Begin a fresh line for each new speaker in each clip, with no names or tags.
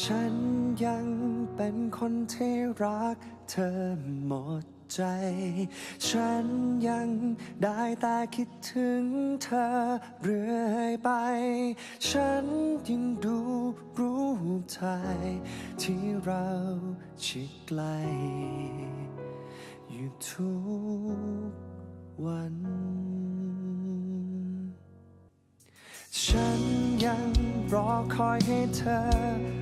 ฉันยังเป็นคนที่รักเธอหมดใจ ฉันยังได้แต่คิดถึงเธอเรื่อยไป ฉันยังดูรูปถ่ายที่เราชิดใกล้อยู่ทุกวัน ฉันยังรอคอยให้เธอ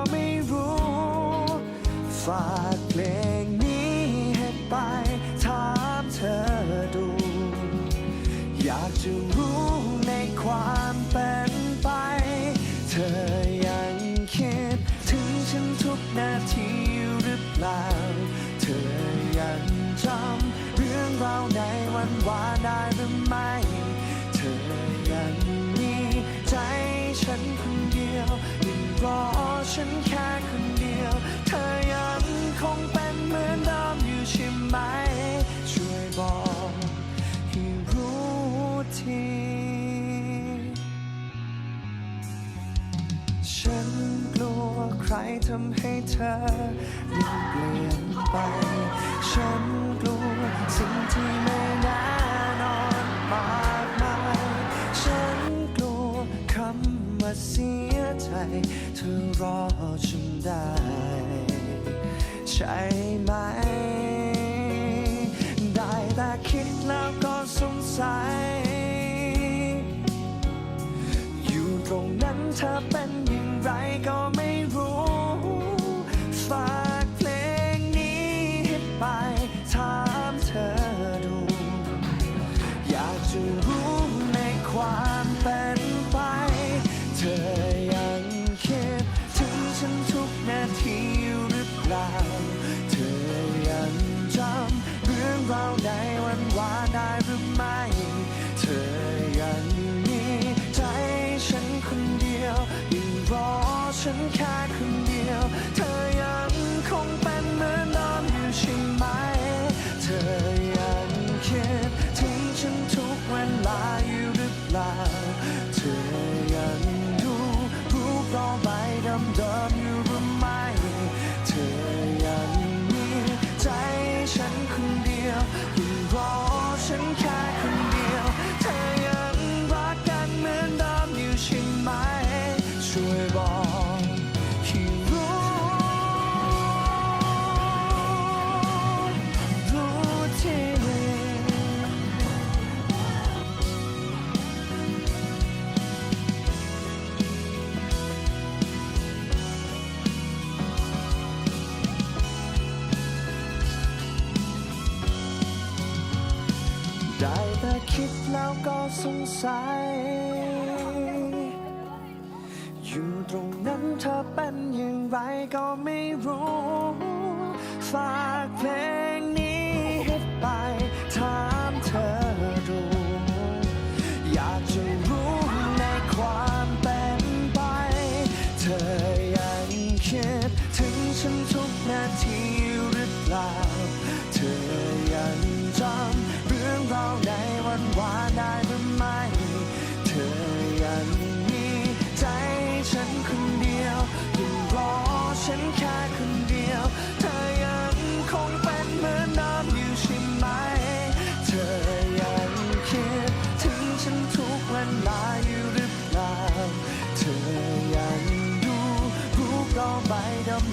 ้ ฝากเพลงนี้ให้ไปถามเธอดู อยากจะรู้ในความเป็นไป เธอยังคิด ถึงฉันทุกนาทีหรือเปล่าำให้เธอยังเปลี่ยนไป ฉันกลัวสิ่งที่ไม่แน่นอนมากมายฉันกลัวคำว่าเสียใจ เธอรอฉันได้ ใช่ไหม ได้แต่คิดแล้วก็สงสัย อยู่ตรงนั้นเธอเป็นอย่างไรก็ไม่ รือเปล่าเธอยังจำเรื่องราวในวันวานได้หรือไม่ เธอยังมีใจฉันคนเดียวยังรอฉันแค่คนเดียว แล้วก็สงสัย อยู่ตรงนั้นเธอเป็นอย่างไรก็ไม่รู้ ฝากเพลง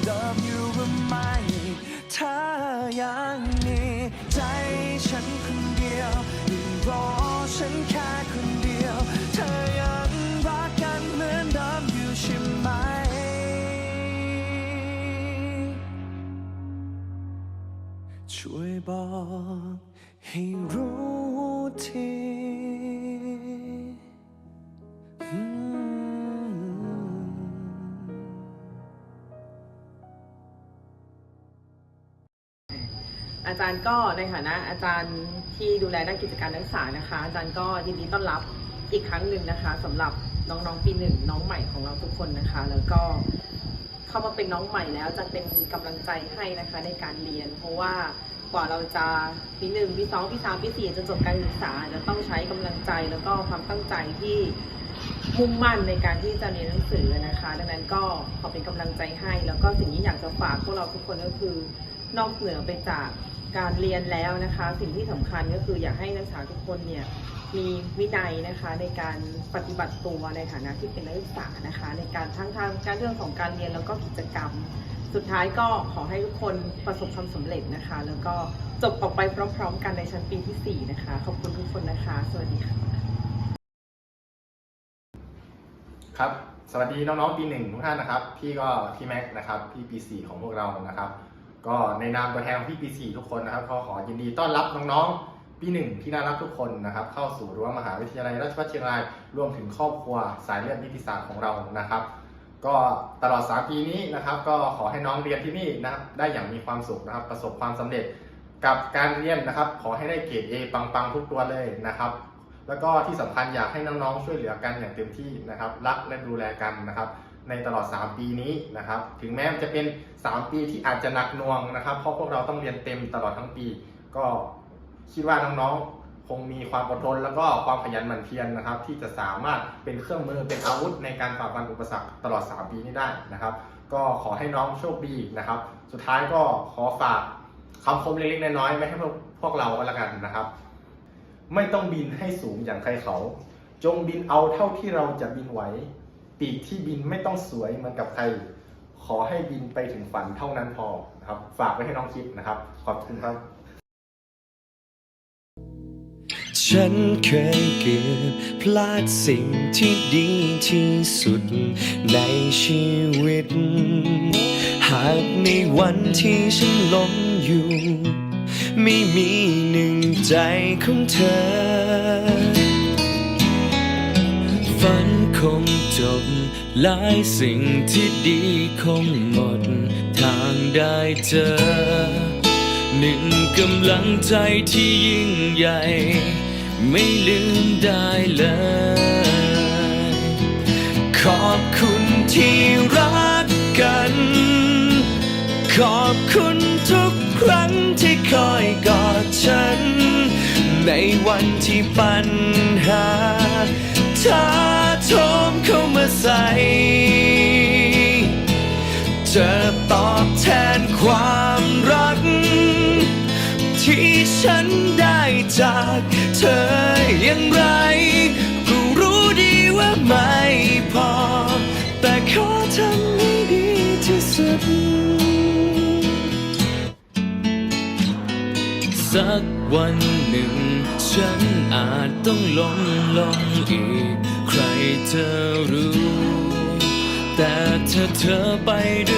เดิมอยู่หรือไม่ถ้ายังมีใจฉันคนเดียวยังรอฉันแค่คนเดียว เธอยังรักกันเหมือนเดิมอยู่ใช่ไหมช่วยบอกให้รู้ที อา
จารย์ก็ในฐานะอาจารย์ที่ดูแลด้านกิจการนักศึกษานะคะ อาจารย์ก็ยินดีต้อนรับอีกครั้งหนึ่งนะคะสำหรับน้องๆปีหนึ่งน้องใหม่ของเราทุกคนนะคะ แล้วก็เข้ามาเป็นน้องใหม่แล้วจารย์เป็นกำลังใจให้นะคะในการเรียน เพราะว่ากว่าเราจะปีหนึ่งปีสองปีสามปีสี่จนจบการศึกษาจะต้องใช้กำลังใจแล้วก็ความตั้งใจที่มุ่งมั่นในการที่จะเรียนหนังสือนะคะ ดังนั้นก็ขอเป็นกำลังใจให้ แล้วก็สิ่งที่อยากจะฝากพวกเราทุกคนก็คือนอกเหนือไปจาก การเรียนแล้วนะคะ สิ่งที่สำคัญก็คืออยากให้นักศึกษาทุกคนเนี่ยมีวินัยนะคะในการปฏิบัติตัวในฐานะที่เป็นนักศึกษานะคะ ในการทั้งทางการเรื่องของการเรียนแล้วก็กิจกรรม สุดท้ายก็ขอให้ทุกคนประสบความสำเร็จนะคะ แล้วก็จบออกไปพร้อม ๆ กันในชั้นปีที่สี่นะคะ ขอบคุณทุกคนนะคะ สวัสดีค่ะ
ครับ สวัสดีน้องๆปีหนึ่งทุกท่านนะครับ พี่ก็พี่แม็กซ์นะครับ พี่ปีสี่ของพวกเรานะครับ ก็ในนามตัวแทนของพี่ปีสี่ทุกคนนะครับก็ขอยินดีต้อนรับน้องๆ ปีหนึ่งที่น่ารักทุกคนนะครับ เข้าสู่รั้วมหาวิทยาลัยราชภัฏเชียงรายรวมถึงครอบครัวสายเลือดนิติศาสตร์ของเรานะครับ ก็ตลอด 3 ปีนี้นะครับ ก็ขอให้น้องเรียนที่นี่นะครับได้อย่างมีความสุขนะครับ ประสบความสำเร็จกับการเรียนนะครับ ขอให้ได้เกรด A ปังๆ ทุกตัวเลยนะครับ แล้วก็ที่สำคัญอยากให้น้องๆช่วยเหลือกันอย่างเต็มที่นะครับ รักและดูแลกันนะครับ ในตลอด 3 ปีนี้นะครับ ถึงแม้มันจะเป็น 3 ปีที่อาจจะหนักหน่วงนะครับ เพราะพวกเราต้องเรียนเต็มตลอดทั้งปี ก็คิดว่าน้องๆ คงมีความอดทนแล้วก็ความขยันหมั่นเพียรนะครับ ที่จะสามารถเป็นเครื่องมือเป็นอาวุธในการฝ่าฟันอุปสรรคตลอด 3 ปีนี้ได้นะครับ ก็ขอให้น้องโชคดีนะครับ สุดท้ายก็ขอฝากคำคมเล็กๆน้อยๆไว้ให้พวกพวกเราก็แล้วกันนะครับ ไม่ต้องบินให้สูงอย่างใครเขา จงบินเอาเท่าที่เราจะบินไหว ปีกที่บินไม่ต้องสวยเหมือนกับใคร ขอให้บินไปถึงฝันเท่านั้นพอนะครับ ฝากไว้ให้น้องคิดนะครับ ขอบคุณครับ
ฉันเคยเกือบพลาดสิ่งที่ดีที่สุดในชีวิต หากในวันที่ฉันล้มอยู่ ไม่มีหนึ่งใจของเธอฝัน คงจบ หลายสิ่งที่ดีคงหมด ทางได้เจอ หนึ่งกำลังใจที่ยิ่งใหญ่ ไม่ลืมได้เลย ขอบคุณที่รักกัน ขอบคุณทุกครั้งที่คอยกอดฉัน ในวันที่ปัญหาท้ จะตอบแทนความรัก ที่ฉันได้จากเธออย่างไร ก็รู้ดีว่าไม่พอ แต่ขอทำให้ดีที่สุด สักวันหนึ่ง ฉันอาจต้องลงลงอีก ใครจะรู้ แต่ถ้าเธอไปด้วย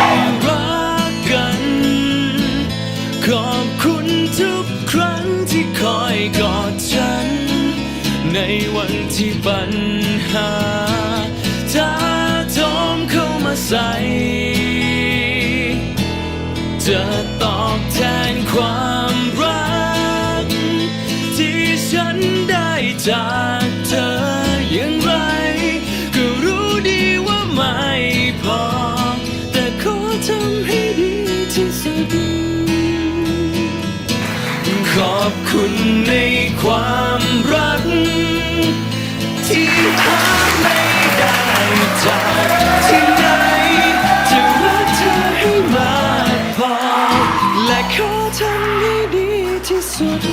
ในวันที่ปัญหาท้าโถมเข้ามาใส่จะตอบแทนความรัก ที่ฉันได้จากเธออย่างไร ก็รู้ดีว่าไม่พอ แต่ขอทำให้ดีที่สุด ขอบคุณในความ ที่หาไม่ได้จากที่ไหนจะรักเธอให้มากพอและขอทำให้ดีที่สุด